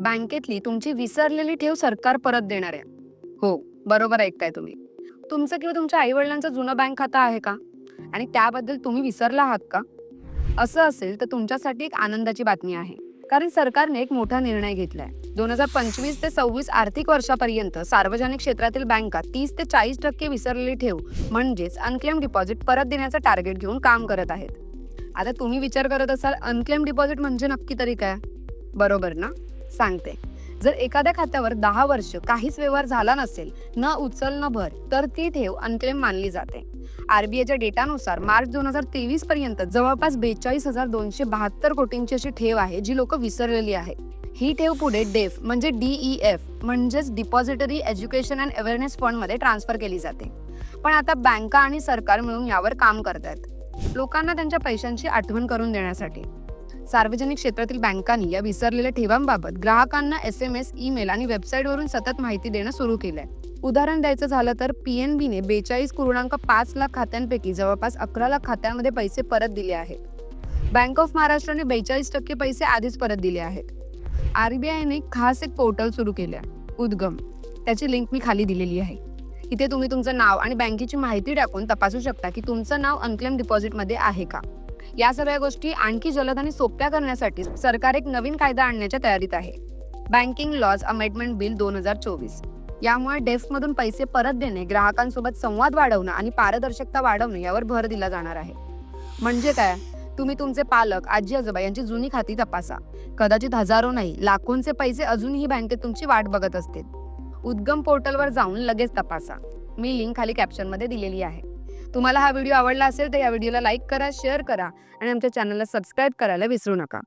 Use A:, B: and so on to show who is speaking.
A: बँकेतली तुमची विसरलेली ठेव सरकार परत देणार आहे. हो बरोबर ऐकताय तुम्ही. तुमचं किंवा तुमच्या आईवडिलांचं जुनं बँक खातं आहे का? आणि त्याबद्दल तुम्ही विसरला आहात का? असं असेल तर तुमच्यासाठी एक आनंदाची बातमी आहे. कारण सरकारने एक मोठा निर्णय घेतलाय. दोन हजार पंचवीस ते सव्वीस आर्थिक वर्षापर्यंत सार्वजनिक क्षेत्रातील बँका तीस ते चाळीस टक्के विसरलेली ठेव म्हणजेच अनक्लेम डिपॉझिट परत देण्याचं टार्गेट घेऊन काम करत आहेत. आता तुम्ही विचार करत असाल अनक्लेम डिपॉझिट म्हणजे नक्की तरी काय? बरोबर ना? सांगते. जर एखाद्या खात्यावर दहा वर्ष काहीच व्यवहार झाला नसेल न उचल न भर तर ती ठेव अनक्लेम मानली जाते. आरबीआयच्या डेटानुसार मार्च दोन हजार तेवीस पर्यंत जवळपास बेचाळीस हजार दोनशे बहात्तर कोटींची अशी ठेव आहे जी लोक विसरलेली आहे ही ठेव पुढे डेफ म्हणजे डीई एफ म्हणजेच डिपॉझिटरी एज्युकेशन अँड अवेअरनेस फंडमध्ये ट्रान्सफर केली जाते. पण आता बँका आणि सरकार मिळून यावर काम करतात लोकांना त्यांच्या पैशांची आठवण करून देण्यासाठी. सार्वजनिक क्षेत्रातील बँकांनी या विसरलेल्या ठेवांबाबत ग्राहकांना एस एम एस ईमेल आणि वेबसाईटवरून सतत माहिती देणं सुरू केलंय. उदाहरण द्यायचं झालं तर पी एन बीने बेचाळीस पूर्णांक पाच लाख खात्यांपैकी जवळपास अकरा लाख खात्यांमध्ये पैसे परत दिले आहेत. बँक ऑफ महाराष्ट्राने बेचाळीस टक्के पैसे आधीच परत दिले आहेत. आरबीआयने खास एक पोर्टल सुरू केले आहे उद्गम. त्याची लिंक मी खाली दिलेली आहे. इथे तुम्ही तुमचं नाव आणि बँकेची माहिती टाकून तपासू शकता की तुमचं नाव अनक्लेम डिपॉझिटमध्ये आहे का? या सगळ्या गोष्टी आणखी जलद आणि सोप्या करण्यासाठी सरकार एक नवीन कायदा आणण्याच्या तयारीत आहे. बँकिंग लॉज अमेंडमेंट बिल दोन हजार चोवीस. यामुळे डेस्कमधून पैसे परत देणे ग्राहकांसोबत संवाद वाढवणं आणि पारदर्शकता वाढवणं यावर भर दिला जाणार आहे. म्हणजे काय? तुम्ही तुमचे पालक आजी आजोबा यांची जुनी खाती तपासा. कदाचित हजारो नाही लाखोंचे पैसे अजूनही बँकेत तुमची वाट बघत असतील. उद्गम पोर्टलवर जाऊन लगेच तपासा. मी लिंक खाली कॅप्शनमध्ये दिलेली आहे. तुम्हाला हा व्हिडिओ आवडला असेल तर या व्हिडिओला लाईक करा शेअर करा आणि आमच्या चॅनलला सबस्क्राईब करायला विसरू नका.